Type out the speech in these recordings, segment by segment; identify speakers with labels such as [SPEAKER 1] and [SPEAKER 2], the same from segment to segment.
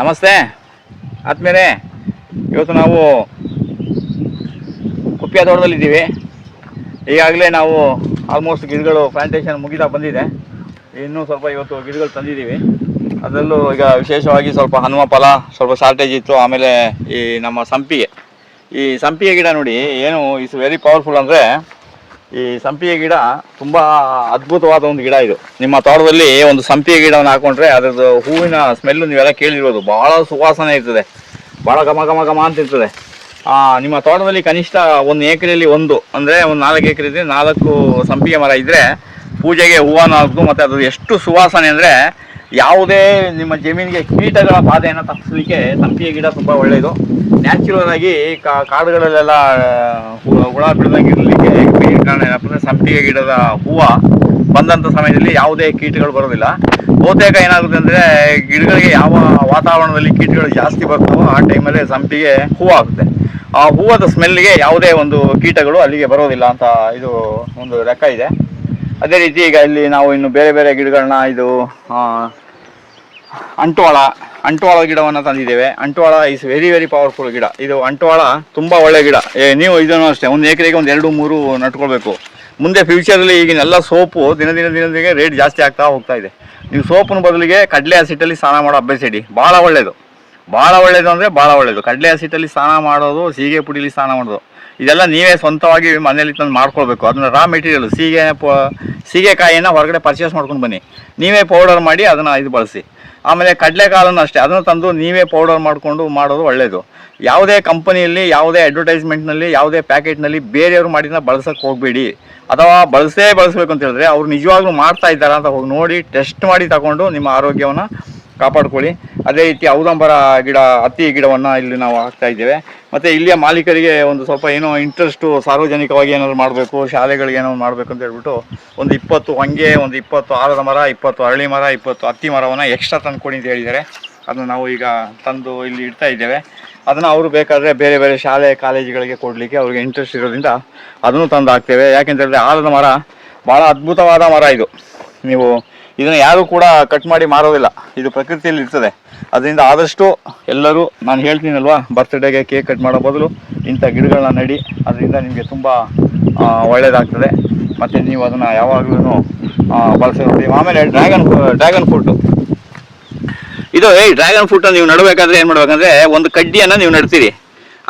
[SPEAKER 1] ನಮಸ್ತೆ. ಆದ್ಮೇಲೆ ಇವತ್ತು ನಾವು ಕುಪ್ಪಿಯ ತೋಟದಲ್ಲಿದ್ದೀವಿ. ಈಗಾಗಲೇ ನಾವು ಆಲ್ಮೋಸ್ಟ್ ಗಿಡಗಳು ಪ್ಲಾಂಟೇಶನ್ ಮುಗಿತಾ ಬಂದಿದೆ. ಇನ್ನೂ ಸ್ವಲ್ಪ ಇವತ್ತು ಗಿಡಗಳು ತಂದಿದ್ದೀವಿ. ಅದರಲ್ಲೂ ಈಗ ವಿಶೇಷವಾಗಿ ಸ್ವಲ್ಪ ಹನುಮ ಫಲ, ಸ್ವಲ್ಪ ಶಾರ್ಟೇಜ್ ಇತ್ತು. ಆಮೇಲೆ ಈ ನಮ್ಮ ಸಂಪಿಗೆ. ಈ ಸಂಪಿಗೆ ಗಿಡ ನೋಡಿ, ಏನು ಇಸ್ ವೆರಿ ಪವರ್ಫುಲ್ ಅಂದರೆ ಈ ಸಂಪಿಗೆ ಗಿಡ ತುಂಬಾ ಅದ್ಭುತವಾದ ಒಂದು ಗಿಡ ಇದು. ನಿಮ್ಮ ತೋಟದಲ್ಲಿ ಒಂದು ಸಂಪಿಗೆ ಗಿಡವನ್ನು ಹಾಕೊಂಡ್ರೆ ಅದ್ರದ್ದು ಹೂವಿನ ಸ್ಮೆಲ್ಲು ನೀವೆಲ್ಲ ಕೇಳಿರ್ಬೋದು. ಬಹಳ ಸುವಾಸನೆ ಇರ್ತದೆ. ಬಹಳ ಘಮ ಘಮ ಘಮ ಅಂತ ಇರ್ತದೆ. ನಿಮ್ಮ ತೋಟದಲ್ಲಿ ಕನಿಷ್ಠ ಒಂದು ಎಕರೆಯಲ್ಲಿ ಒಂದು, ಅಂದರೆ ಒಂದು ನಾಲ್ಕು ಎಕರೆ ಇದ್ರೆ ನಾಲ್ಕು ಸಂಪಿಗೆ ಮರ ಇದ್ದರೆ ಪೂಜೆಗೆ ಹೂವನ್ನು ಹಾಕೋದು ಮತ್ತು ಅದು ಎಷ್ಟು ಸುವಾಸನೆ ಅಂದರೆ ಯಾವುದೇ ನಿಮ್ಮ ಜಮೀನಿಗೆ ಕೀಟಗಳ ಬಾಧೆಯನ್ನು ತಪ್ಪಿಸಲಿಕ್ಕೆ ಸಂಪಿಗೆ ಗಿಡ ತುಂಬ ಒಳ್ಳೆಯದು ನ್ಯಾಚುರಲ್ ಆಗಿ ಕಾಡುಗಳಲ್ಲೆಲ್ಲ ಹುಳ ಬಿಡದಂಗೆ ಇರಲಿಕ್ಕೆ ಕಾರಣ ಏನಪ್ಪ ಅಂದರೆ ಸಂಪಿಗೆ ಗಿಡದ ಹೂವು ಬಂದಂಥ ಸಮಯದಲ್ಲಿ ಯಾವುದೇ ಕೀಟಗಳು ಬರೋದಿಲ್ಲ. ಬಹುತೇಕ ಏನಾಗುತ್ತೆ ಅಂದರೆ ಗಿಡಗಳಿಗೆ ಯಾವ ವಾತಾವರಣದಲ್ಲಿ ಕೀಟಗಳು ಜಾಸ್ತಿ ಬರ್ತಾವೋ ಆ ಟೈಮಲ್ಲಿ ಸಂಪಿಗೆ ಹೂವು ಆಗುತ್ತೆ. ಆ ಹೂವದ ಸ್ಮೆಲ್ಗೆ ಯಾವುದೇ ಒಂದು ಕೀಟಗಳು ಅಲ್ಲಿಗೆ ಬರೋದಿಲ್ಲ ಅಂತ ಇದು ಒಂದು ಲೆಕ್ಕ ಇದೆ. ಅದೇ ರೀತಿ ಈಗ ಇಲ್ಲಿ ನಾವು ಇನ್ನು ಬೇರೆ ಬೇರೆ ಗಿಡಗಳನ್ನ ಇದು ಅಂಟುವಾಳ ಅಂಟುವಾಳ ಗಿಡವನ್ನು ತಂದಿದ್ದೇವೆ. ಅಂಟುವಾಳ ಇಸ್ ವೆರಿ ವೆರಿ ಪವರ್ಫುಲ್ ಗಿಡ. ಇದು ಅಂಟುವಾಳ ತುಂಬ ಒಳ್ಳೆ ಗಿಡ. ಏ, ನೀವು ಇದನ್ನು ಅಷ್ಟೇ ಒಂದು ಎಕರೆಗೆ ಒಂದು ಎರಡು ಮೂರು ನಟ್ಕೊಳ್ಬೇಕು. ಮುಂದೆ ಫ್ಯೂಚರಲ್ಲಿ ಈಗಿನೆಲ್ಲ ಸೋಪು ದಿನ ದಿನ ದಿನ ದಿನ ರೇಟ್ ಜಾಸ್ತಿ ಆಗ್ತಾ ಹೋಗ್ತಾ ಇದೆ. ನೀವು ಸೋಪಿನ ಬದಲಿಗೆ ಕಡಲೆ ಹಸಿಟ್ಟಲ್ಲಿ ಸ್ನಾನ ಮಾಡೋ ಅಭ್ಯಾಸ ಇಡಿ. ಭಾಳ ಒಳ್ಳೆಯದು ಭಾಳ ಒಳ್ಳೆಯದು ಅಂದರೆ ಭಾಳ ಒಳ್ಳೆಯದು ಕಡಲೆ ಹಸಿಟ್ಟಲ್ಲಿ ಸ್ನಾನ ಮಾಡೋದು ಸೀಗೆ ಪುಡಿಲಿ ಸ್ನಾನ ಮಾಡೋದು. ಇದೆಲ್ಲ ನೀವೇ ಸ್ವಂತವಾಗಿ ಮನೇಲಿ ತಂದು ಮಾಡ್ಕೊಳ್ಬೇಕು. ಅದನ್ನ ರಾ ಮೆಟೀರಿಯಲ್ ಸೀಗೆ ಸೀಗೆಕಾಯಿಯನ್ನು ಹೊರಗಡೆ ಪರ್ಚೇಸ್ ಮಾಡ್ಕೊಂಡು ಬನ್ನಿ. ನೀವೇ ಪೌಡರ್ ಮಾಡಿ ಅದನ್ನು ಇದು ಬಳಸಿ. ಆಮೇಲೆ ಕಡಲೆಕಾಳನ್ನು ಅಷ್ಟೇ, ಅದನ್ನು ತಂದು ನೀವೇ ಪೌಡರ್ ಮಾಡಿಕೊಂಡು ಮಾಡೋದು ಒಳ್ಳೆಯದು ಯಾವುದೇ ಕಂಪನಿಯಲ್ಲಿ ಯಾವುದೇ ಅಡ್ವರ್ಟೈಸ್ಮೆಂಟ್ನಲ್ಲಿ ಯಾವುದೇ ಪ್ಯಾಕೆಟ್ನಲ್ಲಿ ಬೇರೆಯವರು ಮಾಡಿದ ಬಳಸಕ್ಕೆ ಹೋಗಬೇಡಿ. ಅಥವಾ ಬಳಸೇ ಬಳಸಬೇಕು ಅಂತ ಹೇಳಿದ್ರೆ ಅವ್ರು ನಿಜವಾಗ್ಲೂ ಮಾಡ್ತಾ ಇದ್ದಾರಾ ಅಂತ ಹೋಗಿ ನೋಡಿ ಟೆಸ್ಟ್ ಮಾಡಿ ತಗೊಂಡು ನಿಮ್ಮ ಆರೋಗ್ಯವನ್ನು ಕಾಪಾಡ್ಕೊಳ್ಳಿ. ಅದೇ ರೀತಿ ಔದಂಬರ ಗಿಡ ಹತ್ತಿ ಗಿಡವನ್ನು ಇಲ್ಲಿ ನಾವು ಹಾಕ್ತಾ ಇದ್ದೇವೆ. ಮತ್ತು ಇಲ್ಲಿಯ ಮಾಲೀಕರಿಗೆ ಒಂದು ಸ್ವಲ್ಪ ಏನೋ ಇಂಟ್ರೆಸ್ಟು ಸಾರ್ವಜನಿಕವಾಗಿ ಏನಾದ್ರು ಮಾಡಬೇಕು, ಶಾಲೆಗಳಿಗೆ ಏನೋ ಮಾಡಬೇಕು ಅಂತ ಹೇಳ್ಬಿಟ್ಟು ಒಂದು ಇಪ್ಪತ್ತು ಹಂಗೆ, ಒಂದು ಇಪ್ಪತ್ತು ಆಲದ ಮರ, ಇಪ್ಪತ್ತು ಅರಳಿ ಮರ, ಇಪ್ಪತ್ತು ಹತ್ತಿ ಮರವನ್ನು ಎಕ್ಸ್ಟ್ರಾ ತಂದು ಕೊಡಿ ಅಂತ ಹೇಳಿದ್ದಾರೆ. ಅದನ್ನು ನಾವು ಈಗ ತಂದು ಇಲ್ಲಿ ಇಡ್ತಾ ಇದ್ದೇವೆ. ಅದನ್ನು ಅವರು ಬೇಕಾದರೆ ಬೇರೆ ಬೇರೆ ಶಾಲೆ, ಕಾಲೇಜುಗಳಿಗೆ ಕೊಡಲಿಕ್ಕೆ ಅವ್ರಿಗೆ ಇಂಟ್ರೆಸ್ಟ್ ಇರೋದ್ರಿಂದ ಅದನ್ನು ತಂದು ಹಾಕ್ತೇವೆ. ಯಾಕೆಂತ ಹೇಳಿದ್ರೆ ಆಲದ ಮರ ಭಾಳ ಅದ್ಭುತವಾದ ಮರ ಇದು. ನೀವು ಇದನ್ನು ಯಾರು ಕೂಡ ಕಟ್ ಮಾಡಿ ಮಾರೋದಿಲ್ಲ. ಇದು ಪ್ರಕೃತಿಯಲ್ಲಿ ಇರ್ತದೆ. ಅದರಿಂದ ಆದಷ್ಟು ಎಲ್ಲರೂ ನಾನು ಹೇಳ್ತೀನಲ್ವಾ ಬರ್ತ್ಡೇಗೆ ಕೇಕ್ ಕಟ್ ಮಾಡೋ ಬದಲು ಇಂಥ ಗಿಡಗಳನ್ನ ನಡಿ, ಅದರಿಂದ ನಿಮಗೆ ತುಂಬ ಒಳ್ಳೆಯದಾಗ್ತದೆ ಮತ್ತು ನೀವು ಅದನ್ನು ಯಾವಾಗಲೂ ಬಳಸಿ ಆಮೇಲೆ ಡ್ರ್ಯಾಗನ್ ಡ್ರ್ಯಾಗನ್ ಫ್ರೂಟು ಇದು, ಏ ಡ್ರ್ಯಾಗನ್ ಫ್ರೂಟನ್ನು ನೀವು ನಡಬೇಕಾದ್ರೆ ಏನು ಮಾಡ್ಬೇಕಂದ್ರೆ, ಒಂದು ಕಡ್ಡಿಯನ್ನು ನೀವು ನೆಡ್ತೀರಿ.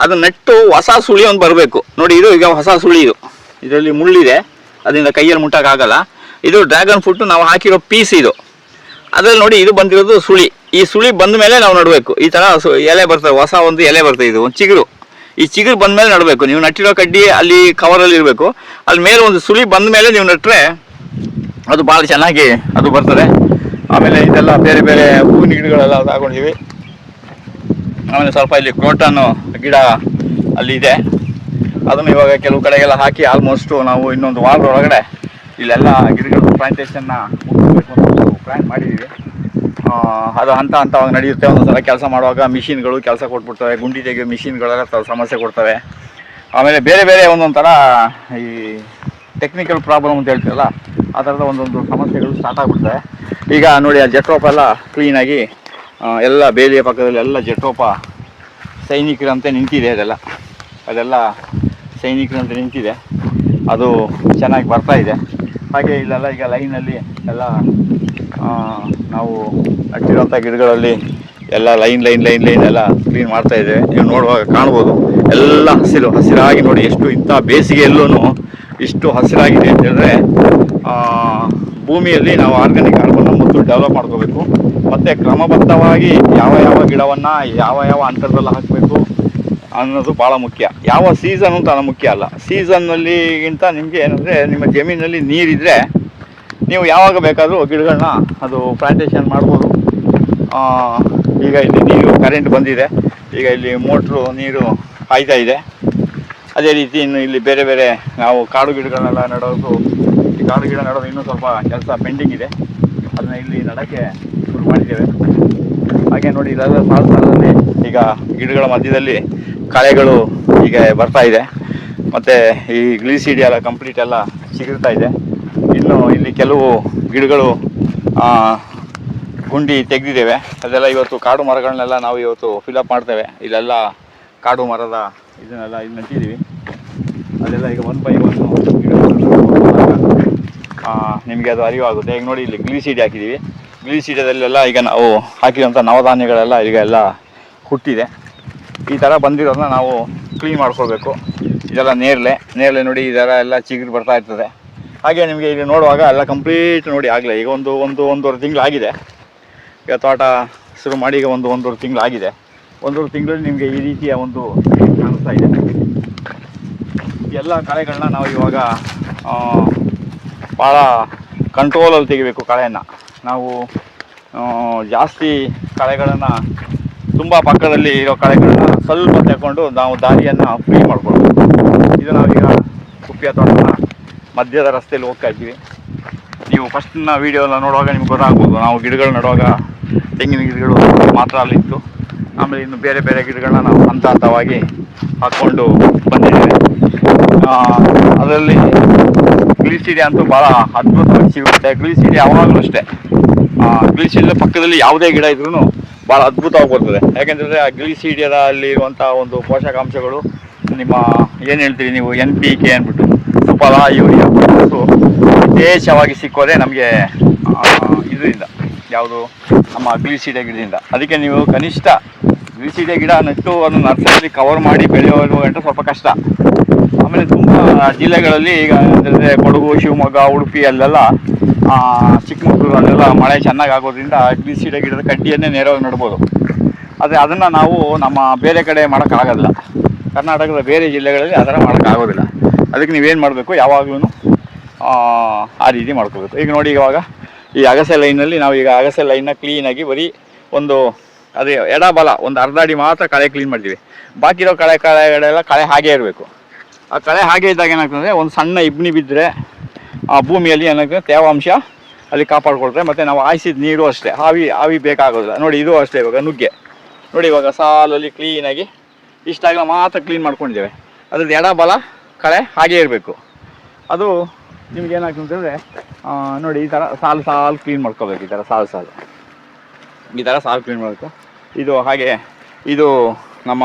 [SPEAKER 1] ಅದು ನೆಟ್ಟು ಹೊಸ ಸುಳಿ ಒಂದು ಬರಬೇಕು. ನೋಡಿ, ಇದು ಈಗ ಹೊಸ ಸುಳಿ ಇದು. ಇದರಲ್ಲಿ ಮುಳ್ಳಿದೆ. ಅದರಿಂದ ಕೈಯಲ್ಲಿ ಮುಟ್ಟಕ್ಕಾಗಲ್ಲ ಇದು ಡ್ರ್ಯಾಗನ್ ಫ್ರೂಟ್ ನಾವು ಹಾಕಿರೋ ಪೀಸ್ ಇದು. ಅದ್ರಲ್ಲಿ ನೋಡಿ ಇದು ಬಂದಿರೋದು ಸುಳಿ. ಈ ಸುಳಿ ಬಂದ ಮೇಲೆ ನಾವು ನಡಬೇಕು. ಈ ಸು- ಎಲೆ ಬರ್ತದೆ, ಹೊಸ ಒಂದು ಎಲೆ ಬರ್ತದೆ ಇದು, ಒಂದು ಚಿಗುರು. ಈ ಚಿಗುರು ಬಂದ ಮೇಲೆ ನಡಬೇಕು. ನೀವು ನಟ್ಟಿರೋ ಕಡ್ಡಿ ಅಲ್ಲಿ ಕವರಲ್ಲಿ ಇರಬೇಕು. ಅಲ್ಲಿ ಮೇಲೆ ಒಂದು ಸುಳಿ ಬಂದ ಮೇಲೆ ನೀವು ನೆಟ್ಟರೆ ಅದು ಭಾಳ ಚೆನ್ನಾಗಿ ಅದು ಬರ್ತದೆ. ಆಮೇಲೆ ಇದೆಲ್ಲ ಬೇರೆ ಬೇರೆ ಹೂವಿನ ಗಿಡಗಳೆಲ್ಲ ತಗೊಂಡಿವಿ ಆಮೇಲೆ ಸ್ವಲ್ಪ ಇಲ್ಲಿ ಕ್ರೋಟನ್ ಗಿಡ ಅಲ್ಲಿ ಇದೆ. ಅದನ್ನು ಇವಾಗ ಕೆಲವು ಕಡೆಗೆಲ್ಲ ಹಾಕಿ ಆಲ್ಮೋಸ್ಟು ನಾವು ಇನ್ನೊಂದು ವಾರದ ಒಳಗಡೆ ಇಲ್ಲೆಲ್ಲ ಗಿಡಗಳ ಪ್ಲಾಂಟೇಶನ್ನ ಪ್ಲ್ಯಾನ್ ಮಾಡಿದ್ದೀವಿ ಅದು ಹಂತ ಹಂತವಾಗಿ ನಡೆಯುತ್ತೆ. ಒಂದೊಂದು ಸಲ ಕೆಲಸ ಮಾಡುವಾಗ ಮಿಷಿನ್ಗಳು ಕೆಲಸ ಕೊಟ್ಬಿಡ್ತವೆ. ಗುಂಡಿ ತೆಗೆಯೋ ಮಿಷಿನ್ಗಳೆಲ್ಲ ಸಮಸ್ಯೆ ಕೊಡ್ತವೆ. ಆಮೇಲೆ ಬೇರೆ ಬೇರೆ ಒಂದೊಂದು ಥರ ಈ ಟೆಕ್ನಿಕಲ್ ಪ್ರಾಬ್ಲಮ್ ಅಂತ ಹೇಳ್ತೀರಲ್ಲ ಆ ಥರದ ಒಂದೊಂದು ಸಮಸ್ಯೆಗಳು ಸ್ಟಾರ್ಟ್ ಆಗಿಬಿಡ್ತವೆ. ಈಗ ನೋಡಿ, ಆ ಜಟ್ರೋಪ ಎಲ್ಲ ಕ್ಲೀನಾಗಿ ಎಲ್ಲ ಬೇಲಿಯ ಪಕ್ಕದಲ್ಲಿ ಎಲ್ಲ ಜೆಟ್ರೋಪ ಸೈನಿಕರಂತೆ ನಿಂತಿದೆ ಅದೆಲ್ಲ. ಅದೆಲ್ಲ ಸೈನಿಕರಂತೆ ನಿಂತಿದೆ. ಅದು ಚೆನ್ನಾಗಿ ಬರ್ತಾ ಇದೆ. ಹಾಗೆ ಇಲ್ಲೆಲ್ಲ ಈಗ ಲೈನಲ್ಲಿ ಎಲ್ಲ ನಾವು ಹಚ್ಚಿರೋಂಥ ಗಿಡಗಳಲ್ಲಿ ಎಲ್ಲ ಲೈನ್ ಲೈನ್ ಲೈನ್ ಲೈನ್ ಎಲ್ಲ ಕ್ಲೀನ್ ಮಾಡ್ತಾ ಇದ್ದೇವೆ. ನೀವು ನೋಡುವಾಗ ಕಾಣ್ಬೋದು ಎಲ್ಲ ಹಸಿರು ಹಸಿರಾಗಿ ನೋಡಿ ಎಷ್ಟು ಇಂಥ ಬೇಸಿಗೆಯಲ್ಲೂ ಇಷ್ಟು ಹಸಿರಾಗಿದೆ ಅಂತ ಹೇಳಿದ್ರೆ ಆ, ಭೂಮಿಯಲ್ಲಿ ನಾವು ಆರ್ಗ್ಯಾನಿಕ್ ಕಾರ್ಬನ್ನ ಮತ್ತು ಡೆವಲಪ್ ಮಾಡ್ಕೋಬೇಕು. ಮತ್ತು ಕ್ರಮಬದ್ಧವಾಗಿ ಯಾವ ಯಾವ ಗಿಡವನ್ನು ಯಾವ ಯಾವ ಅಂತರದಲ್ಲಿ ಹಾಕಬೇಕು ಅನ್ನೋದು ಭಾಳ ಮುಖ್ಯ. ಯಾವ ಸೀಸನ್ ಅಂತ ಮುಖ್ಯ ಅಲ್ಲ. ಸೀಸನ್ನಲ್ಲಿಗಿಂತ ನಿಮಗೆ ಏನಂದರೆ ನಿಮ್ಮ ಜಮೀನಲ್ಲಿ ನೀರಿದ್ರೆ ನೀವು ಯಾವಾಗ ಬೇಕಾದರೂ ಗಿಡಗಳನ್ನ ಅದು ಪ್ಲಾಂಟೇಷನ್ ಮಾಡ್ಬೋದು. ಈಗ ಇಲ್ಲಿ ನೀರು ಕರೆಂಟ್ ಬಂದಿದೆ. ಈಗ ಇಲ್ಲಿ ಮೋಟ್ರು ನೀರು ಕಾಯ್ತಾ ಇದೆ. ಅದೇ ರೀತಿ ಇನ್ನು ಇಲ್ಲಿ ಬೇರೆ ಬೇರೆ ನಾವು ಕಾಡು ಗಿಡಗಳನ್ನೆಲ್ಲ ನೆಡೋದು, ಈ ಕಾಡು ಗಿಡ ನೆಡೋದು ಇನ್ನೂ ಸ್ವಲ್ಪ ಕೆಲಸ ಪೆಂಡಿಂಗ್ ಇದೆ. ಅದನ್ನ ಇಲ್ಲಿ ನಡಕ್ಕೆ ಶುರು ಮಾಡಿದ್ದೇವೆ. ಹಾಗೆ ನೋಡಿ, ಇದಾದ ಸಾಲು ಸಾಲಲ್ಲಿ ಈಗ ಗಿಡಗಳ ಮಧ್ಯದಲ್ಲಿ ಕಳೆಗಳು ಈಗ ಬರ್ತಾ ಇದೆ. ಮತ್ತು ಈ ಗ್ಲೀಸಿಡಿ ಎಲ್ಲ ಕಂಪ್ಲೀಟ್ ಎಲ್ಲ ಸಿಗುತ್ತಾ ಇದೆ. ಇಲ್ಲಿ ಕೆಲವು ಗಿಡಗಳು ಗುಂಡಿ ತೆಗೆದಿದ್ದೇವೆ. ಅದೆಲ್ಲ ಇವತ್ತು ಕಾಡು ಮರಗಳನ್ನೆಲ್ಲ ನಾವು ಇವತ್ತು ಫಿಲಪ್ ಮಾಡ್ತೇವೆ. ಇಲ್ಲೆಲ್ಲ ಕಾಡು ಮರದ ಇದನ್ನೆಲ್ಲ ಇಲ್ಲಿ ನೆಟ್ಟಿದ್ದೀವಿ. ಅದೆಲ್ಲ ಈಗ ಒನ್ ಬೈ ಒನ್ ನಿಮಗೆ ಅದು ಅರಿವಾಗುತ್ತೆ. ಈಗ ನೋಡಿ, ಇಲ್ಲಿ ಗ್ಲೀಸೀಡಿ ಹಾಕಿದ್ದೀವಿ. ಗ್ಲೀಸೀಡದಲ್ಲೆಲ್ಲ ಈಗ ನಾವು ಹಾಕಿದಂಥ ನವಧಾನ್ಯಗಳೆಲ್ಲ ಈಗ ಎಲ್ಲ ಹುಟ್ಟಿದೆ. ಈ ಥರ ಬಂದಿರೋದನ್ನ ನಾವು ಕ್ಲೀನ್ ಮಾಡ್ಕೊಳ್ಬೇಕು. ಇದೆಲ್ಲ ನೇರಳೆ. ನೇರಳೆ ನೋಡಿ ಇದೆಲ್ಲ ಎಲ್ಲ ಚಿಗುರು ಬರ್ತಾ ಇರ್ತದೆ. ಹಾಗೆ ನಿಮಗೆ ಇಲ್ಲಿ ನೋಡುವಾಗ ಎಲ್ಲ ಕಂಪ್ಲೀಟ್ ನೋಡಿ ಆಗಲೇ. ಈಗ ಒಂದು ಒಂದು, ಒಂದೂವರೆ ತಿಂಗಳು ಆಗಿದೆ ಈಗ ತೋಟ ಶುರು ಮಾಡಿ ಈಗ ಒಂದು, ಒಂದೂವರೆ ತಿಂಗಳು ಆಗಿದೆ ಒಂದೂವರೆ ತಿಂಗಳಲ್ಲಿ ನಿಮಗೆ ಈ ರೀತಿಯ ಒಂದು ಕಾಣಿಸ್ತಾ ಇದೆ. ಎಲ್ಲ ಕಳೆಗಳನ್ನ ನಾವು ಇವಾಗ ಭಾಳ ಕಂಟ್ರೋಲಲ್ಲಿ ತೆಗಿಬೇಕು ಕಳೆಯನ್ನು. ನಾವು ಜಾಸ್ತಿ ಕಳೆಗಳನ್ನು ತುಂಬ ಪಕ್ಕದಲ್ಲಿ ಇರೋ ಕಳೆಗಳನ್ನ ಸ್ವಲ್ಪ ತಗೊಂಡು ನಾವು ದಾರಿಯನ್ನು ಫ್ರೀ ಮಾಡ್ಕೊಳ್ಬೇಕು. ಇದು ನಾವೀಗ ಕುಪ್ಪಿಯ ತೋಟನ ಮಧ್ಯದ ರಸ್ತೆಯಲ್ಲಿ ಹೋಗ್ತಾ ಇದ್ದೀವಿ. ನೀವು ಫಸ್ಟ್ನ ವೀಡಿಯೋನ ನೋಡುವಾಗ ನಿಮ್ಗೆ ಗೊತ್ತಾಗ್ಬೋದು. ನಾವು ಗಿಡಗಳು ನೋಡುವಾಗ ತೆಂಗಿನ ಗಿಡಗಳು ಮಾತ್ರ ಅಲ್ಲಿತ್ತು ಆಮೇಲೆ ಇನ್ನು ಬೇರೆ ಬೇರೆ ಗಿಡಗಳನ್ನ ನಾವು ಹಂತ ಹಂತವಾಗಿ ಹಾಕ್ಕೊಂಡು ಬಂದಿದ್ದೇವೆ. ಅದರಲ್ಲಿ ಗ್ಲೀಸಿಡಿ ಅಂತೂ ಭಾಳ ಅದ್ಭುತವಾಗಿ ಸಿಗುತ್ತೆ. ಗ್ಲೀಸಿಡಿ ಯಾವಾಗಲೂ ಅಷ್ಟೇ. ಗ್ಲೀಸಿಡಿಯ ಪಕ್ಕದಲ್ಲಿ ಯಾವುದೇ ಗಿಡ ಇದ್ರೂ ಭಾಳ ಅದ್ಭುತವಾಗಿ ಬರ್ತದೆ. ಯಾಕೆಂದರೆ ಆ ಗ್ಲೀಸಿಡಿಯಲ್ಲಿ ಇರುವಂಥ ಒಂದು ಪೋಷಕಾಂಶಗಳು ನಿಮ್ಮ, ಏನು ಹೇಳ್ತೀರಿ ನೀವು ಎನ್ ಪಿ ಕೆ ಅಂದ್ಬಿಟ್ಟು. ಸುಫಲ ಯೂರಿಯಾ ಪೊಟ್ಯಾಸು ವಿಶೇಷವಾಗಿ ಸಿಕ್ಕೋದೆ ನಮಗೆ ಇದರಿಂದ, ಯಾವುದು ನಮ್ಮ ಗ್ಲೀಸಿಡೆ ಗಿಡದಿಂದ. ಅದಕ್ಕೆ ನೀವು ಕನಿಷ್ಠ ಗ್ಲೀಸಿಡೆ ಗಿಡ ನೆಟ್ಟು ಅದನ್ನು ನರ್ಸರಿಯಲ್ಲಿ ಕವರ್ ಮಾಡಿ ಬೆಳೆಯೋದು ಸ್ವಲ್ಪ ಕಷ್ಟ. ಆಮೇಲೆ ತುಂಬ ಜಿಲ್ಲೆಗಳಲ್ಲಿ ಈಗ ಅಂದರೆ ಕೊಡಗು, ಶಿವಮೊಗ್ಗ, ಉಡುಪಿ ಅಲ್ಲೆಲ್ಲ ಚಿಕ್ಕಮಗಳೂರು ಅಲ್ಲೆಲ್ಲ ಮಳೆ ಚೆನ್ನಾಗಿ ಆಗೋದ್ರಿಂದ ಗ್ಲೀಸಿಡಿಯ ಗಿಡದ ಕಡ್ಡಿಯನ್ನೇ ನೇರವಾಗಿ ನೋಡ್ಬೋದು. ಆದರೆ ಅದನ್ನು ನಾವು ನಮ್ಮ ಬೇರೆ ಕಡೆ ಮಾಡೋಕ್ಕಾಗಲ್ಲ ಕರ್ನಾಟಕದ ಬೇರೆ ಜಿಲ್ಲೆಗಳಲ್ಲಿ ಥರ ಮಾಡೋಕ್ಕಾಗೋದಿಲ್ಲ. ಅದಕ್ಕೆ ನೀವೇನು ಮಾಡಬೇಕು ಯಾವಾಗಲೂ ಆ ರೀತಿ ಮಾಡ್ಕೋಬೇಕು. ಈಗ ನೋಡಿ ಇವಾಗ, ಈ ಅಗಸೆ ಲೈನಲ್ಲಿ ನಾವು ಈಗ ಅಗಸೆ ಲೈನ್ನ ಕ್ಲೀನಾಗಿ ಬರೀ ಒಂದು, ಅದೇ ಎಡ ಬಲ, ಒಂದು ಅರ್ಧ ಅಡಿ ಮಾತ್ರ ಕಳೆ ಕ್ಲೀನ್ ಮಾಡ್ತೀವಿ. ಬಾಕಿ ಇರೋ ಕಳೆ ಕಳೆಗಳೆಲ್ಲ ಕಳೆ ಹಾಗೇ ಇರಬೇಕು. ಆ ಕಳೆ ಹಾಗೆ ಇದ್ದಾಗ ಏನಾಗ್ತದೆ, ಒಂದು ಸಣ್ಣ ಇಬ್ನಿ ಬಿದ್ದರೆ ಆ ಭೂಮಿಯಲ್ಲಿ ಏನಾಗ್ತದೆ, ತೇವಾಂಶ ಅಲ್ಲಿ ಕಾಪಾಡ್ಕೊಳ್ತಾರೆ, ಮತ್ತು ನಾವು ಹಾಯಿಸಿದ ನೀರು ಅಷ್ಟೇ, ಆವಿ ಆವಿ ಬೇಕಾಗೋದಿಲ್ಲ. ನೋಡಿ ಇದು ಅಷ್ಟೇ ಇವಾಗ ನುಗ್ಗೆ. ನೋಡಿ ಇವಾಗ ಸಾಲಲ್ಲಿ ಕ್ಲೀನಾಗಿ ಇಷ್ಟಾಗಲ ಮಾತ್ರ ಕ್ಲೀನ್ ಮಾಡ್ಕೊಂಡಿದ್ದೇವೆ. ಅದ್ರದ್ದು ಎಡಬಲ ಕಳೆ ಹಾಗೆ ಇರಬೇಕು. ಅದು ನಿಮ್ಗೆ ಏನಾಗ್ತದೆ ಅಂತಂದರೆ ನೋಡಿ ಈ ಥರ ಸಾಲು ಸಾಲು ಕ್ಲೀನ್ ಮಾಡ್ಕೋಬೇಕು, ಈ ಥರ ಸಾಲು ಸಾಲು. ಈ ಥರ ಸಾಲು ಕ್ಲೀನ್ ಮಾಡಬೇಕು ಇದು ಹಾಗೆ, ಇದು ನಮ್ಮ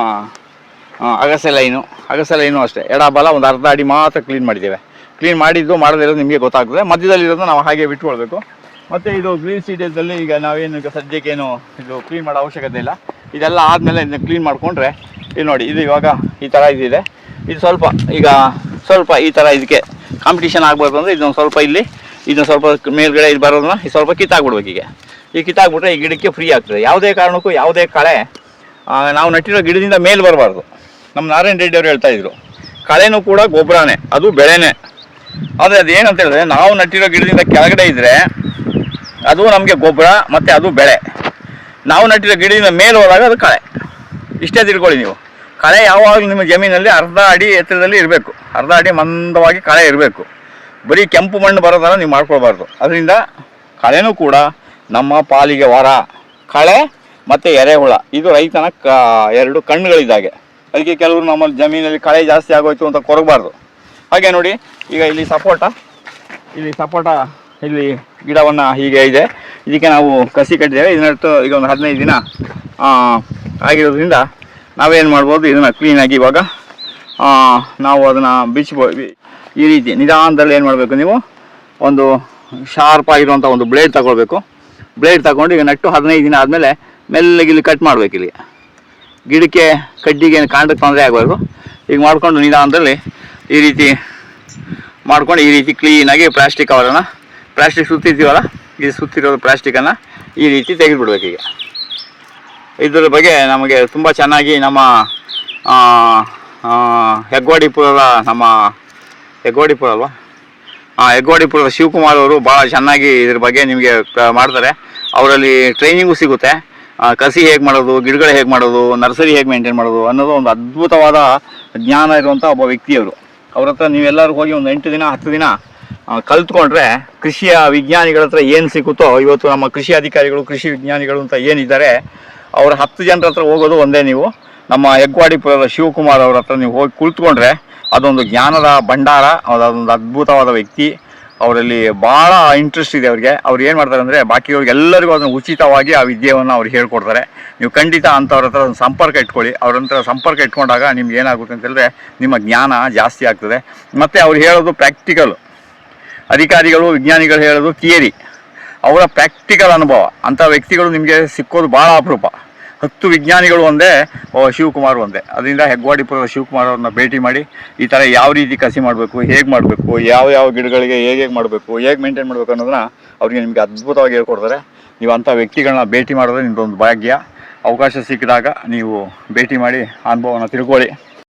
[SPEAKER 1] ಅಗಸೆ ಲೈನು ಅಗಸೆ ಲೈನು ಅಷ್ಟೇ. ಎಡ, ಬಲ ಒಂದು ಅರ್ಧ ಅಡಿ ಮಾತ್ರ ಕ್ಲೀನ್ ಮಾಡಿದ್ದೇವೆ. ಕ್ಲೀನ್ ಮಾಡಿದ್ದು, ಮಾಡದಿರೋದು ನಿಮಗೆ ಗೊತ್ತಾಗ್ತದೆ. ಮಧ್ಯದಲ್ಲಿರೋದು ನಾವು ಹಾಗೆ ಬಿಟ್ಕೊಳ್ಬೇಕು ಮತ್ತು ಇದು ಗ್ರೀನ್ ಸೀಟೇಜಲ್ಲಿ ಈಗ ನಾವೇನು ಈಗ ಸದ್ಯಕ್ಕೇನು ಇದು ಕ್ಲೀನ್ ಮಾಡೋ ಅವಶ್ಯಕತೆ ಇಲ್ಲ. ಇದೆಲ್ಲ ಆದಮೇಲೆ ಇದನ್ನ ಕ್ಲೀನ್ ಮಾಡಿಕೊಂಡ್ರೆ, ಇದು ನೋಡಿ, ಇದು ಇವಾಗ ಈ ಥರ ಇದಿದೆ. ಇದು ಸ್ವಲ್ಪ ಈಗ ಸ್ವಲ್ಪ ಈ ಥರ ಇದಕ್ಕೆ ಕಾಂಪಿಟೇಷನ್ ಆಗ್ಬಾರ್ದು ಅಂದರೆ ಇದೊಂದು ಸ್ವಲ್ಪ ಇಲ್ಲಿ ಇದನ್ನ ಸ್ವಲ್ಪ ಮೇಲ್ಗಡೆ ಇದು ಬರೋದನ್ನ ಈ ಸ್ವಲ್ಪ ಕಿತ್ತಾಕ್ಬಿಡ್ಬೇಕು ಈಗ. ಈ ಕಿತ್ತಾಕ್ಬಿಟ್ರೆ ಈ ಗಿಡಕ್ಕೆ ಫ್ರೀ ಆಗ್ತದೆ. ಯಾವುದೇ ಕಾರಣಕ್ಕೂ ಯಾವುದೇ ಕಳೆ ನಾವು ನಟ್ಟಿರೋ ಗಿಡದಿಂದ ಮೇಲೆ ಬರಬಾರ್ದು. ನಮ್ಮ ನಾರಾಯಣ ರೆಡ್ಡಿ ಅವರು ಹೇಳ್ತಾ ಇದ್ರು, ಕಳೆನೂ ಕೂಡ ಗೊಬ್ಬರನೇ, ಅದು ಬೆಳೆನೇ. ಆದರೆ ಅದು ಏನಂತ ಹೇಳಿದ್ರೆ ನಾವು ನಟ್ಟಿರೋ ಗಿಡದಿಂದ ಕೆಳಗಡೆ ಇದ್ದರೆ ಅದು ನಮಗೆ ಗೊಬ್ಬರ ಮತ್ತು ಅದು ಬೆಳೆ. ನಾವು ನಟ್ಟಿರೋ ಗಿಡದಿಂದ ಮೇಲೆ ಹೋದಾಗ ಅದು ಕಳೆ. ಇಷ್ಟೇ ತಿಳ್ಕೊಳ್ಳಿ ನೀವು. ಕಳೆ ಯಾವಾಗಲೂ ನಿಮ್ಮ ಜಮೀನಲ್ಲಿ ಅರ್ಧ ಅಡಿ ಎತ್ತರದಲ್ಲಿ ಇರಬೇಕು. ಅರ್ಧ ಅಡಿ ಮಂದವಾಗಿ ಕಳೆ ಇರಬೇಕು. ಬರೀ ಕೆಂಪು ಮಣ್ಣು ಬರೋ ಥರ ನೀವು ಮಾಡ್ಕೊಳ್ಬಾರ್ದು. ಅದರಿಂದ ಕಳೆನೂ ಕೂಡ ನಮ್ಮ ಪಾಲಿಗೆ ವರ. ಕಳೆ ಮತ್ತು ಎರೆಹುಳ ಇದು ರೈತನ ಕ, ಎರಡು ಕಣ್ಣುಗಳಿದ್ದಾಗೆ. ಅದಕ್ಕೆ ಕೆಲವರು ನಮ್ಮ ಜಮೀನಲ್ಲಿ ಕಳೆ ಜಾಸ್ತಿ ಆಗೋಯ್ತು ಅಂತ ಕೊರಗಬಾರ್ದು. ಹಾಗೆ ನೋಡಿ, ಈಗ ಇಲ್ಲಿ ಸಪೋಟ ಇಲ್ಲಿ ಸಪೋಟ ಇಲ್ಲಿ ಗಿಡವನ್ನು ಹೀಗೆ ಇದೆ. ಇದಕ್ಕೆ ನಾವು ಕಸಿ ಕಟ್ಟಿದ್ದೇವೆ. ಇದನ್ನ ಈಗ ಒಂದು ಹದಿನೈದು ದಿನ ಆಗಿರೋದ್ರಿಂದ ನಾವೇನು ಮಾಡ್ಬೋದು? ಇದನ್ನು ಕ್ಲೀನಾಗಿ ಇವಾಗ ನಾವು ಅದನ್ನು ಬಿಚ್ಚಿಬೋ ಈ ರೀತಿ ನಿಧಾನದಲ್ಲಿ ಏನು ಮಾಡಬೇಕು ನೀವು? ಒಂದು ಶಾರ್ಪ್ ಆಗಿರುವಂಥ ಒಂದು ಬ್ಲೇಡ್ ತಗೊಳ್ಬೇಕು. ಬ್ಲೇಡ್ ತಗೊಂಡು ಈಗ ನೆಟ್ಟು ಹದಿನೈದು ದಿನ ಆದಮೇಲೆ ಮೆಲ್ಲಗೆ ಇಲ್ಲಿ ಕಟ್ ಮಾಡಬೇಕು ಇಲ್ಲಿ. ಗಿಡಕ್ಕೆ, ಕಡ್ಡಿಗೆ ಕಾಂಡಕ್ಕೆ ತೊಂದರೆ ಆಗಬಾರ್ದು. ಈಗ ಮಾಡಿಕೊಂಡು ನಿಧಾನದಲ್ಲಿ ಈ ರೀತಿ ಮಾಡ್ಕೊಂಡು ಈ ರೀತಿ ಕ್ಲೀನಾಗಿ ಪ್ಲಾಸ್ಟಿಕ್ ಅವರನ್ನು ಪ್ಲಾಸ್ಟಿಕ್ ಸುತ್ತಿದ್ದೀವಲ್ಲ ಈ ಸುತ್ತಿರೋ ಪ್ಲಾಸ್ಟಿಕನ್ನು ಈ ರೀತಿ ತೆಗೆದುಬಿಡ್ಬೇಕು ಈಗ. ಇದ್ರ ಬಗ್ಗೆ ನಮಗೆ ತುಂಬ ಚೆನ್ನಾಗಿ ನಮ್ಮ ಆ, ಆ, ಹೆಗ್ವಾಡಿಪುರದ ನಮ್ಮ ಹೆಗ್ವಾಡಿಪುರ ಅಲ್ವಾ? ಹಾಂ ಹೆಗ್ವಾಡಿಪುರದ ಶಿವಕುಮಾರ್ ಅವರು ಭಾಳ ಚೆನ್ನಾಗಿ ಇದ್ರ ಬಗ್ಗೆ ನಿಮಗೆ ಮಾಡ್ತಾರೆ. ಅವರಲ್ಲಿ ಟ್ರೈನಿಂಗು ಸಿಗುತ್ತೆ. ಕಸಿ ಹೇಗೆ ಮಾಡೋದು ಗಿಡಗಳು ಹೇಗೆ ಮಾಡೋದು ನರ್ಸರಿ ಹೇಗೆ ಮೇಂಟೈನ್ ಮಾಡೋದು ಅನ್ನೋದು ಒಂದು ಅದ್ಭುತವಾದ ಜ್ಞಾನ ಇರುವಂಥ ಒಬ್ಬ ವ್ಯಕ್ತಿಯವರು. ಅವ್ರ ಹತ್ರ ನೀವೆಲ್ಲರೂ ಹೋಗಿ ಒಂದು ಎಂಟು ದಿನ ಹತ್ತು ದಿನ ಆ, ಕಲ್ತ್ಕೊಂಡ್ರೆ ಕೃಷಿಯ ವಿಜ್ಞಾನಿಗಳ ಹತ್ರ ಏನು ಸಿಗುತ್ತೋ ಇವತ್ತು ನಮ್ಮ ಕೃಷಿ ಅಧಿಕಾರಿಗಳು ಕೃಷಿ ವಿಜ್ಞಾನಿಗಳು ಅಂತ ಏನಿದ್ದಾರೆ ಅವ್ರ ಹತ್ತು ಜನರ ಹತ್ರ ಹೋಗೋದು ಒಂದೇ ನೀವು. ನಮ್ಮ ಹೆಗ್ವಾಡಿಪುರದ ಶಿವಕುಮಾರ್ ಅವ್ರ ಹತ್ರ ನೀವು ಹೋಗಿ ಕುಳಿತುಕೊಂಡ್ರೆ ಅದೊಂದು ಜ್ಞಾನದ ಭಂಡಾರ ಅದೊಂದು ಅದ್ಭುತವಾದ ವ್ಯಕ್ತಿ. ಅವರಲ್ಲಿ ಭಾಳ ಇಂಟ್ರೆಸ್ಟ್ ಇದೆ ಅವ್ರಿಗೆ. ಅವ್ರು ಏನು ಮಾಡ್ತಾರೆ ಅಂದರೆ ಬಾಕಿಯವ್ರಿಗೆ ಎಲ್ಲರಿಗೂ ಅದನ್ನು ಉಚಿತವಾಗಿ ಆ ವಿದ್ಯೆಯನ್ನು ಅವ್ರು ಹೇಳ್ಕೊಡ್ತಾರೆ. ನೀವು ಖಂಡಿತ ಅಂಥವ್ರ ಹತ್ರ ಒಂದು ಸಂಪರ್ಕ ಇಟ್ಕೊಳ್ಳಿ. ಅವ್ರ ಹತ್ರ ಸಂಪರ್ಕ ಇಟ್ಕೊಂಡಾಗ ನಿಮ್ಗೆ ಏನಾಗುತ್ತೆ ಅಂತ ಹೇಳಿದ್ರೆ ನಿಮ್ಮ ಜ್ಞಾನ ಜಾಸ್ತಿ ಆಗ್ತದೆ. ಮತ್ತು ಅವ್ರು ಹೇಳೋದು ಪ್ರಾಕ್ಟಿಕಲ್ ಅಧಿಕಾರಿಗಳು, ವಿಜ್ಞಾನಿಗಳು ಹೇಳೋದು ಥಿಯರಿ ಅವರ ಪ್ರಾಕ್ಟಿಕಲ್ ಅನುಭವ. ಅಂಥ ವ್ಯಕ್ತಿಗಳು ನಿಮಗೆ ಸಿಕ್ಕೋದು ಭಾಳ ಅಪರೂಪ. ಹತ್ತು ವಿಜ್ಞಾನಿಗಳು ಒಂದೇ ಶಿವಕುಮಾರ್ ಒಂದೇ. ಅದರಿಂದ ಹೆಗ್ವಾಡಿಪುರದ ಶಿವಕುಮಾರ್ ಅವ್ರನ್ನ ಭೇಟಿ ಮಾಡಿ ಈ ಥರ ಯಾವ ರೀತಿ ಕಸಿ ಮಾಡಬೇಕು, ಹೇಗೆ ಮಾಡಬೇಕು, ಯಾವ ಯಾವ ಗಿಡಗಳಿಗೆ ಹೇಗೆ ಹೇಗೆ ಮಾಡಬೇಕು, ಹೇಗೆ ಮೇಂಟೈನ್ ಮಾಡಬೇಕು ಅನ್ನೋದನ್ನ ಅವ್ರಿಗೆ ನಿಮಗೆ ಅದ್ಭುತವಾಗಿ ಹೇಳ್ಕೊಡ್ತಾರೆ. ನೀವು ಅಂಥ ವ್ಯಕ್ತಿಗಳನ್ನ ಭೇಟಿ ಮಾಡೋದು ನಿಮ್ಮದೊಂದು ಭಾಗ್ಯ. ಅವಕಾಶ ಸಿಕ್ಕಿದಾಗ ನೀವು ಭೇಟಿ ಮಾಡಿ ಅನುಭವನ ತಿಳ್ಕೊಳ್ಳಿ.